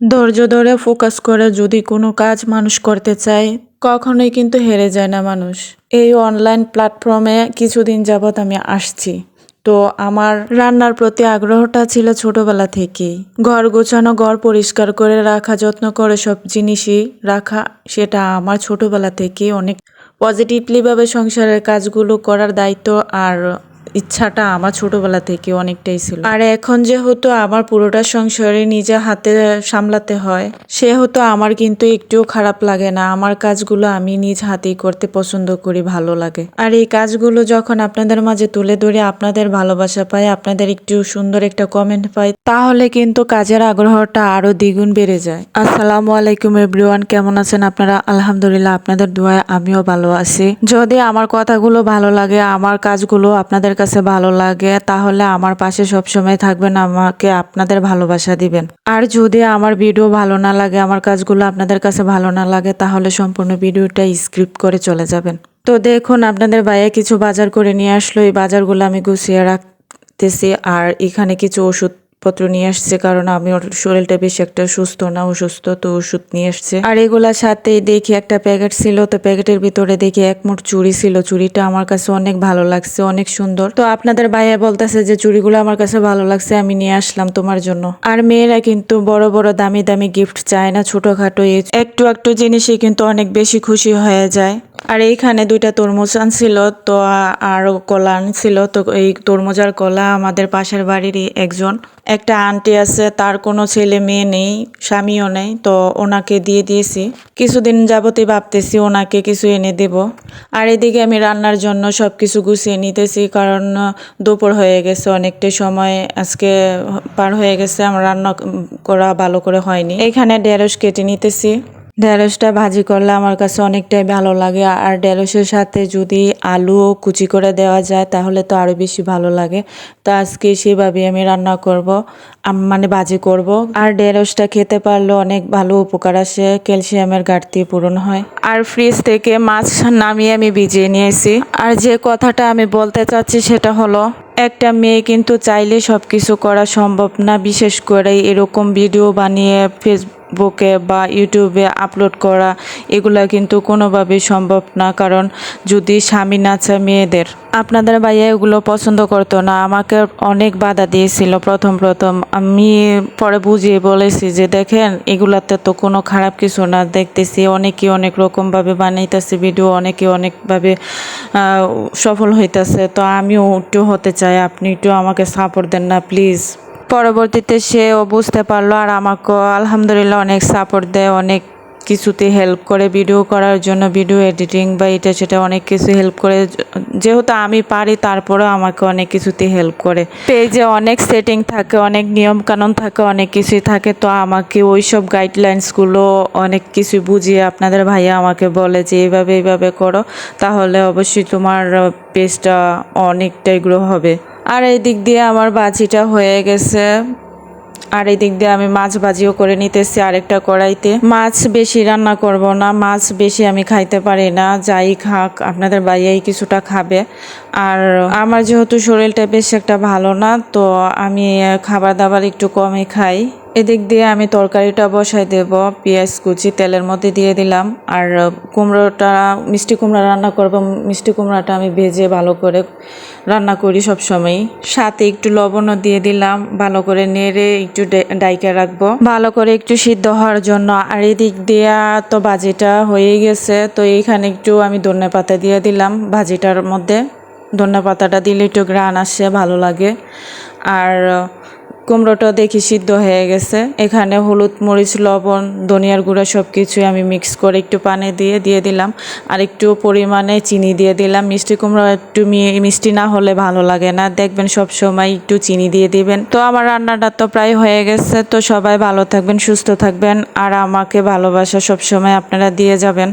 ধৈর্য ধরে ফোকাস করে যদি কোনো কাজ মানুষ করতে চায়, কখনোই কিন্তু হেরে যায় না মানুষ। এই অনলাইন প্ল্যাটফর্মে কিছুদিন যাবৎ আমি আসছি। তো আমার রান্নার প্রতি আগ্রহটা ছিল ছোটবেলা থেকেই। ঘর গোছানো, ঘর পরিষ্কার করে রাখা, যত্ন করে সব জিনিসই রাখা, সেটা আমার ছোটবেলা থেকেই অনেক পজিটিভলিভাবে সংসারের কাজগুলো করার দায়িত্ব আর ইচ্ছাটা আমার ছোটবেলা থেকে অনেকটাই ছিল। আর এখন যেহেতু আমার পুরোটা সংসারে নিজে হাতে সামলাতে হয়, সেহেতু আমার কিন্তু একটুও খারাপ লাগে না। আমার কাজগুলো আমি নিজ হাতেই করতে পছন্দ করি, ভালো লাগে। আর এই কাজগুলো যখন আপনাদের মাঝে তুলে ধরে আপনাদের ভালোবাসা পাই, আপনাদের একটু সুন্দর একটা কমেন্ট পাই, তাহলে কিন্তু কাজের আগ্রহটা আরও দ্বিগুণ বেড়ে যায়। আসসালামু আলাইকুম এভরিওয়ান কেমন আছেন আপনারা? আলহামদুলিল্লাহ, আপনাদের দোয়ায় আমিও ভালো আছি। যদি আমার কথাগুলো ভালো লাগে, আমার কাজগুলো আপনাদের কাছে ভালো লাগে, তাহলে আমার পাশে সবসময় থাকবেন, আমাকে আপনাদের ভালোবাসা দিবেন। আর যদি আমার ভিডিও ভালো না লাগে, আমার কাজগুলো আপনাদের কাছে ভালো না লাগে, তাহলে সম্পূর্ণ ভিডিওটা স্ক্রিপ্ট করে চলে যাবেন। তো দেখুন, আপনাদের বাইরে কিছু বাজার করে নিয়ে আসলো, এই বাজারগুলো আমি গুছিয়ে রাখতেছি, আর এখানে কিছু ওষুধ পত্র নিয়ে আসছে, কারণ আমি ওর শরীরটা বেশি একটা সুস্থ না, অসুস্থ, তো ওষুধ নিয়ে আসছে। আর এগুলার সাথে দেখি একটা প্যাকেট ছিল, তো প্যাকেটের ভিতরে দেখি এক মুঠ চুড়ি ছিল। চুড়িটা আমার কাছে অনেক ভালো লাগছে, অনেক সুন্দর। তো আপনাদের ভাইয়া বলতেছে যে চুড়িগুলো আমার কাছে ভালো লাগছে, আমি নিয়ে আসলাম তোমার জন্য। আর মেয়েরা কিন্তু বড় বড়, দামি দামি গিফট চায় না, ছোটখাটো একটু একটু জিনিসই কিন্তু অনেক বেশি খুশি হয়ে যায়। আর এইখানে দুইটা তরমুজ আনছিল, তো আর কলা আনছিল, তো এই তরমুজ আর কলা আমাদের পাশের বাড়িরই একজন। একটা আন্টি আছে, তার কোনো ছেলে মেয়ে নেই, স্বামীও নেই, তো ওনাকে দিয়ে দিয়েছি। কিছুদিন যাবতই ভাবতেছি ওনাকে কিছু এনে দেব। আর এদিকে আমি রান্নার জন্য সব কিছু গুছিয়ে নিতেছি, কারণ দুপুর হয়ে গেছে, অনেকটা সময় আজকে পার হয়ে গেছে, আমার রান্না করা ভালো করে হয়নি। এখানে ঢেঁড়স কেটে নিতেছি। ঢেঁড়সটা ভাজি করলে আমার কাছে অনেকটাই ভালো লাগে। আর ঢেঁড়সের সাথে যদি আলুও কুচি করে দেওয়া যায়, তাহলে তো আরও বেশি ভালো লাগে। তো আজকে সেভাবে আমি রান্না করব মানে ভাজি করব। আর ঢেঁড়সটা খেতে পারলে অনেক ভালো উপকার আসে, ক্যালসিয়ামের ঘাটতি পূরণ হয়। আর ফ্রিজ থেকে মাছ নামিয়ে আমি ভিজিয়ে নিয়েছি। আর যে কথাটা আমি বলতে চাচ্ছি সেটা হলো, একটা মেয়ে কিন্তু চাইলে সব কিছু করা সম্ভব না, বিশেষ করে এরকম ভিডিও বানিয়ে ফেসবুকে বা ইউটিউবে আপলোড করা, এগুলা কিন্তু কোনোভাবেই সম্ভব না। কারণ যদি স্বামী না চায় মেয়েদের। আপনাদের ভাইয়া এগুলো পছন্দ করতো না, আমাকে অনেক বাধা দিয়েছিল প্রথম প্রথম। আমি পরে বুঝিয়ে বলেছি যে, দেখেন, এগুলাতে তো কোনো খারাপ কিছু না। দেখতেছি অনেকে অনেক রকমভাবে বানাইতেছে ভিডিও অনেকে অনেকভাবে সফল হইতেছে। তো আমিও একটু হতে চাই। আপনি একটু আমাকে সাপোর্ট দেন না প্লিজ পরবর্তীতে সেও বুঝতে পারল আর আমাকে আলহামদুলিল্লাহ অনেক সাপোর্ট দেয়, অনেক কিছুতে হেল্প করে ভিডিও করার জন্য ভিডিও এডিটিং বা এটা সেটা অনেক কিছু হেল্প করে। যেহেতু আমি পারি, তারপরেও আমাকে অনেক কিছুতে হেল্প করে। পেজে অনেক সেটিং থাকে, অনেক নিয়ম কানুন থাকে, অনেক কিছুই থাকে, তো আমাকে ওই সব গাইডলাইন্সগুলো অনেক কিছু বুঝিয়ে আপনাদের ভাইয়া আমাকে বলে যে, এইভাবে এইভাবে করো, তাহলে অবশ্যই তোমার পেজটা অনেকটাই গ্রো হবে। আর এই দিক দিয়ে আমার বাজিটা হয়ে গেছে। আর এই দিক দিয়ে আমি মাছ ভাজিও করে নিতেছি আরেকটা কড়াইতে। মাছ বেশি রান্না করব না, মাছ বেশি আমি খাইতে পারি না, যাই খাক, আপনাদের বাইয়াই কিছুটা খাবে। আর আমার যেহেতু শরীরটা বেশ একটা ভালো না, তো আমি খাবার দাবার একটু কমই খাই। এদিক দিয়ে আমি তরকারিটা বসাই দেব, পেঁয়াজ, কুচি, তেলের মধ্যে দিয়ে দিলাম। আর কুমড়োটা, মিষ্টি কুমড়া রান্না করব, মিষ্টি কুমড়াটা আমি ভেজে ভালো করে রান্না করি সব সময় সাথে একটু লবণও দিয়ে দিলাম, ভালো করে নেড়ে একটু ডাইকে রাখব। ভালো করে একটু সিদ্ধ হওয়ার জন্য। আর এদিক দিয়া তো ভাজিটা হয়ে গেছে, তো এইখানে একটু আমি ধনে পাতা দিয়ে দিলাম ভাজিটার মধ্যে। ধনে পাতাটা দিলে একটু গ্রান আসে, ভালো লাগে। আর কুমড়োটা দেখি সিদ্ধ হয়ে গেছে। এখানে হলুদ, মরিচ, লবণ, ধনিয়ার গুঁড়া সব কিছুই আমি মিক্স করে একটু পানি দিয়ে দিয়ে দিলাম। আর একটু পরিমাণে চিনি দিয়ে দিলাম। মিষ্টি কুমড়ো একটু মিষ্টি না হলে ভালো লাগে না। দেখবেন সব সময় একটু চিনি দিয়ে দিবেন। তো আমার রান্নাটা তো প্রায় হয়ে গেছে। তো সবাই ভালো থাকবেন, সুস্থ থাকবেন। আর আমাকে ভালোবাসা সব সময় আপনারা দিয়ে যাবেন।